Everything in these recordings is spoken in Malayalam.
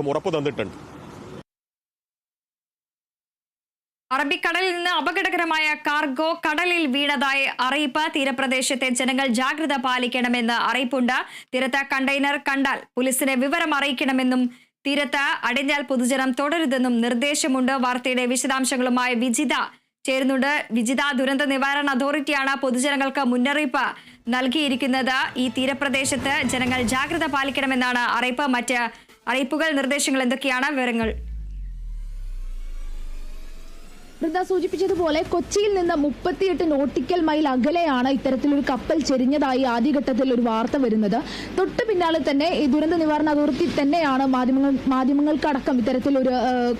ഉറപ്പ് തന്നിട്ടുണ്ട്. അറബിക്കടലിൽ നിന്ന് അപകടകരമായ കാർഗോ കടലിൽ വീണതായി അറിയിപ്പ്. തീരപ്രദേശത്തെ ജനങ്ങൾ ജാഗ്രത പാലിക്കണമെന്ന് അറിയിപ്പുണ്ട്. തീരത്ത് കണ്ടെയ്നർ കണ്ടാൽ പോലീസിനെ വിവരം അറിയിക്കണമെന്നും തീരത്ത് അടിഞ്ഞാൽ പൊതുജനം തുടരുതെന്നും നിർദ്ദേശമുണ്ട്. വാർത്തയുടെ വിശദാംശങ്ങളുമായി വിജിത ചേരുന്നുണ്ട്. വിജിത ദുരന്ത നിവാരണ അതോറിറ്റിയാണ് പൊതുജനങ്ങൾക്ക് മുന്നറിയിപ്പ് നൽകിയിരിക്കുന്നത്. ഈ തീരപ്രദേശത്ത് ജനങ്ങൾ ജാഗ്രത പാലിക്കണമെന്നാണ് അറിയിപ്പ്. മറ്റ് അറിയിപ്പുകൾ നിർദ്ദേശങ്ങൾ എന്തൊക്കെയാണ്? വിവരങ്ങൾ വൃന്ദ സൂചിപ്പിച്ചതുപോലെ കൊച്ചിയിൽ നിന്ന് മുപ്പത്തിയെട്ട് നോട്ടിക്കൽ മൈൽ അകലെയാണ് ഇത്തരത്തിലൊരു കപ്പൽ ചെരിഞ്ഞതായി ആദ്യഘട്ടത്തിൽ ഒരു വാർത്ത വരുന്നത്. തൊട്ടു പിന്നാലെ തന്നെ ഈ ദുരന്ത നിവാരണ അതോറിറ്റി തന്നെയാണ് മാധ്യമങ്ങൾ മാധ്യമങ്ങൾക്കടക്കം ഇത്തരത്തിലൊരു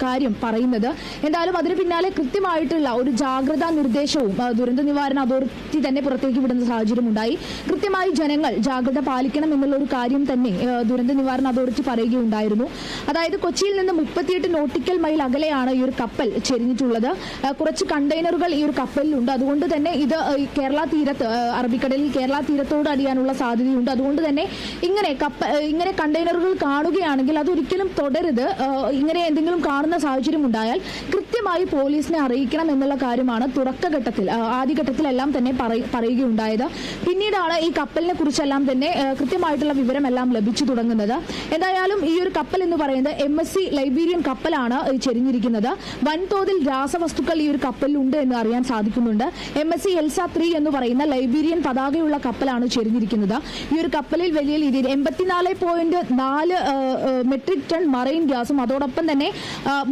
കാര്യം പറയുന്നത്. എന്തായാലും അതിന് പിന്നാലെ കൃത്യമായിട്ടുള്ള ഒരു ജാഗ്രതാ നിർദ്ദേശവും ദുരന്ത നിവാരണ അതോറിറ്റി തന്നെ പുറത്തേക്ക് വിടുന്ന സാഹചര്യം ഉണ്ടായി കൃത്യമായി ജനങ്ങൾ ജാഗ്രത പാലിക്കണം എന്നുള്ള ഒരു കാര്യം തന്നെ ദുരന്ത നിവാരണ അതോറിറ്റി പറയുകയുണ്ടായിരുന്നു. അതായത് കൊച്ചിയിൽ നിന്ന് മുപ്പത്തിയെട്ട് നോട്ടിക്കൽ മൈൽ അകലെയാണ് ഈ ഒരു കപ്പൽ ചെരിഞ്ഞിട്ടുള്ളത്. കുറച്ച് കണ്ടെയ്നറുകൾ ഈ ഒരു കപ്പലിലുണ്ട്. അതുകൊണ്ട് തന്നെ ഇത് കേരള തീരത്ത് അറബിക്കടലിൽ കേരള തീരത്തോട് അടിയാനുള്ള സാധ്യതയുണ്ട്. അതുകൊണ്ട് തന്നെ ഇങ്ങനെ കപ്പ ഇങ്ങനെ കണ്ടെയ്നറുകൾ കാണുകയാണെങ്കിൽ അതൊരിക്കലും തുടരുത് ഇങ്ങനെ എന്തെങ്കിലും കാണുന്ന സാഹചര്യം ഉണ്ടായാൽ കൃത്യമായി പോലീസിനെ അറിയിക്കണം എന്നുള്ള കാര്യമാണ് തുടക്കഘട്ടത്തിൽ ആദ്യഘട്ടത്തിലെല്ലാം തന്നെ പറയ- പറയുകയുണ്ടായത്. പിന്നീടാണ് ഈ കപ്പലിനെ കുറിച്ചെല്ലാം തന്നെ കൃത്യമായിട്ടുള്ള വിവരമെല്ലാം ലഭിച്ചു തുടങ്ങുന്നത്. എന്തായാലും ഈ ഒരു കപ്പൽ എന്ന് പറയുന്നത് എം എസ് സി ലൈബീരിയൻ കപ്പലാണ് ചെരിഞ്ഞിരിക്കുന്നത്. വൻതോതിൽ രാസവസ്തുക്കൾ ഈ ഒരു കപ്പലിലുണ്ട് എന്ന് അറിയാൻ സാധിക്കുന്നുണ്ട്. M S C Elsa three എന്ന് പറയുന്ന ലൈബീരിയൻ പതാകയുള്ള കപ്പലാണ് ചെരിഞ്ഞിരിക്കുന്നത്. ഈ ഒരു കപ്പലിൽ വലിയ രീതിയിൽ എൺപത്തിനാല് പോയിന്റ് നാല് മെട്രിക് ടൺ മറൈൻ ഗ്യാസും അതോടൊപ്പം തന്നെ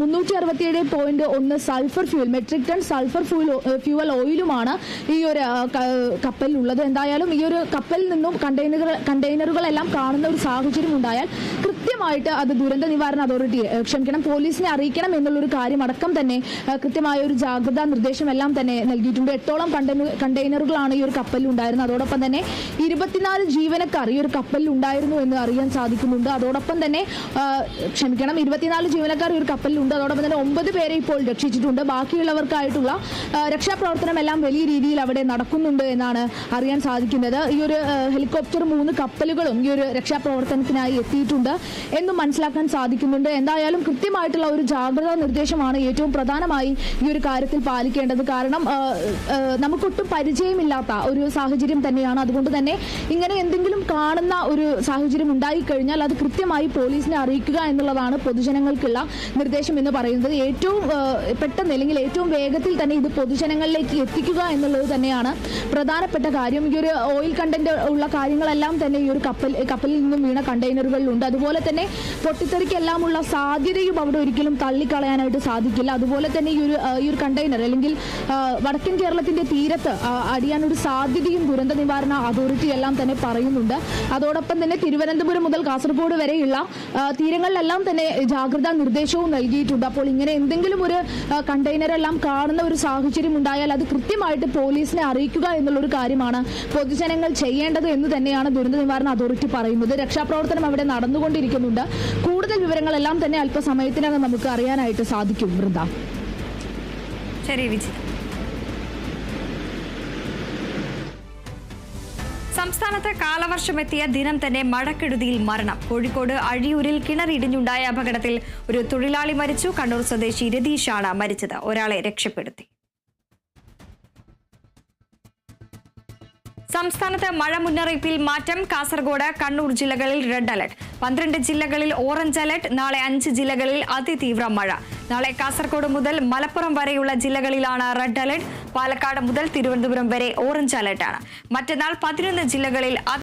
മുന്നൂറ്റി അറുപത്തിയേഴ് പോയിന്റ് ഒന്ന് sulphur fuel metric ton sulphur fuel fuel ഓയിലുമാണ് ഈ ഒരു കപ്പലിലുള്ളത്. എന്തായാലും ഈ ഒരു കപ്പലിൽ നിന്നും കണ്ടെയ്നറുകൾ കണ്ടെയ്നറുകളെല്ലാം കാണുന്ന ഒരു സാഹചര്യം ഉണ്ടായാൽ കൃത്യമായിട്ട് അത് ദുരന്ത നിവാരണ അതോറിറ്റിയെ ക്ഷമിക്കണം പോലീസിനെ അറിയിക്കണം എന്നുള്ളൊരു കാര്യം അടക്കം തന്നെ കൃത്യമായ ഒരു ജാഗ്രതാ നിർദ്ദേശം എല്ലാം തന്നെ നൽകിയിട്ടുണ്ട്. എട്ടോളം കണ്ടെയ്നറുകളാണ് ഈ ഒരു കപ്പലിൽ ഉണ്ടായിരുന്നത്. അതോടൊപ്പം തന്നെ ഇരുപത്തിനാല് ജീവനക്കാർ ഈ ഒരു കപ്പലിൽ ഉണ്ടായിരുന്നു എന്ന് അറിയാൻ സാധിക്കുന്നുണ്ട്. അതോടൊപ്പം തന്നെ ക്ഷമിക്കണം ഇരുപത്തിനാല് ജീവനക്കാർ ഈ ഒരു കപ്പലിലുണ്ട് അതോടൊപ്പം തന്നെ ഒമ്പത് പേരെ ഇപ്പോൾ രക്ഷിച്ചിട്ടുണ്ട്. ബാക്കിയുള്ളവർക്കായിട്ടുള്ള രക്ഷാപ്രവർത്തനം എല്ലാം വലിയ രീതിയിൽ അവിടെ നടക്കുന്നുണ്ട് എന്നാണ് അറിയാൻ സാധിക്കുന്നത്. ഈ ഒരു ഹെലികോപ്റ്റർ മൂന്ന് കപ്പലുകളും ഈ ഒരു രക്ഷാപ്രവർത്തനത്തിനായി എത്തിയിട്ടുണ്ട്. എന്നും മനസ്സിലാക്കാൻ സാധിക്കുന്നുണ്ട്. എന്തായാലും കൃത്യമായിട്ടുള്ള ഒരു ജാഗ്രതാ നിർദ്ദേശമാണ് ഏറ്റവും പ്രധാനമായി ഈ ഒരു കാര്യത്തിൽ പാലിക്കേണ്ടത്. കാരണം നമുക്കൊട്ടും പരിചയമില്ലാത്ത ഒരു സാഹചര്യം തന്നെയാണ്. അതുകൊണ്ട് തന്നെ ഇങ്ങനെ എന്തെങ്കിലും കാണുന്ന ഒരു സാഹചര്യം ഉണ്ടായിക്കഴിഞ്ഞാൽ അത് കൃത്യമായി പോലീസിനെ അറിയിക്കുക എന്നുള്ളതാണ് പൊതുജനങ്ങൾക്കുള്ള നിർദ്ദേശം എന്ന് പറയുന്നത്. ഏറ്റവും പെട്ടെന്ന് അല്ലെങ്കിൽ ഏറ്റവും വേഗത്തിൽ തന്നെ ഇത് പൊതുജനങ്ങളിലേക്ക് എത്തിക്കുക എന്നുള്ളത് തന്നെയാണ് പ്രധാനപ്പെട്ട കാര്യം. ഈ ഒരു ഓയിൽ കണ്ടന്റ് ഉള്ള കാര്യങ്ങളെല്ലാം തന്നെ ഈ ഒരു കപ്പൽ കപ്പലിൽ നിന്നും വീണ കണ്ടെയ്നറുകളിലുണ്ട് അതുപോലെ തന്നെ പൊട്ടിത്തെറിക്കെല്ലാമുള്ള സാധ്യതയും അവിടെ ഒരിക്കലും തള്ളിക്കളയാനായിട്ട് സാധിക്കില്ല. അതുപോലെ തന്നെ ഈ ഒരു ഈ ഒരു കണ്ടെയ്നർ അല്ലെങ്കിൽ വടക്കൻ കേരളത്തിന്റെ തീരത്ത് അടിയാനൊരു സാധ്യതയും ദുരന്ത നിവാരണ അതോറിറ്റി എല്ലാം തന്നെ പറയുന്നുണ്ട്. അതോടൊപ്പം തന്നെ തിരുവനന്തപുരം മുതൽ കാസർഗോഡ് വരെയുള്ള തീരങ്ങളിലെല്ലാം തന്നെ ജാഗ്രതാ നിർദ്ദേശവും നൽകിയിട്ടുണ്ട്. അപ്പോൾ ഇങ്ങനെ എന്തെങ്കിലും ഒരു കണ്ടെയ്നറെല്ലാം കാണുന്ന ഒരു സാഹചര്യം ഉണ്ടായാൽ അത് കൃത്യമായിട്ട് പോലീസിനെ അറിയിക്കുക എന്നുള്ളൊരു കാര്യമാണ് പൊതുജനങ്ങൾ ചെയ്യേണ്ടത് എന്ന് തന്നെയാണ് ദുരന്ത നിവാരണ അതോറിറ്റി പറയുന്നത്. രക്ഷാപ്രവർത്തനം അവിടെ നടന്നുകൊണ്ടിരിക്കുന്നുണ്ട് കൂടുതൽ വിവരങ്ങളെല്ലാം തന്നെ അല്പസമയത്തിനകം നമുക്ക് അറിയാനായിട്ട് സാധിക്കും വൃന്ദ. ശരി സംസ്ഥാനത്ത് കാലവർഷമെത്തിയ ദിനം തന്നെ മഴക്കെടുതിയിൽ മരണം. കോഴിക്കോട് അഴിയൂരിൽ കിണറിടിഞ്ഞുണ്ടായ അപകടത്തിൽ ഒരു തൊഴിലാളി മരിച്ചു. കണ്ണൂർ സ്വദേശി രതീഷാണ് മരിച്ചത്. ഒരാളെ രക്ഷപ്പെടുത്തി. സംസ്ഥാനത്ത് മഴ മുന്നറിയിപ്പിൽ മാറ്റം. കാസർഗോഡ് കണ്ണൂർ ജില്ലകളിൽ റെഡ് അലർട്ട്. പന്ത്രണ്ട് ജില്ലകളിൽ ഓറഞ്ച് അലർട്ട് നാളെ അഞ്ച് ജില്ലകളിൽ അതിതീവ്ര മഴ. നാളെ കാസർഗോഡ് മുതൽ മലപ്പുറം വരെയുള്ള ജില്ലകളിലാണ് റെഡ് അലർട്ട്. പാലക്കാട് മുതൽ തിരുവനന്തപുരം വരെ ഓറഞ്ച് അലർട്ടാണ്. മറ്റന്നാൾ പതിനൊന്ന് ജില്ലകളിൽ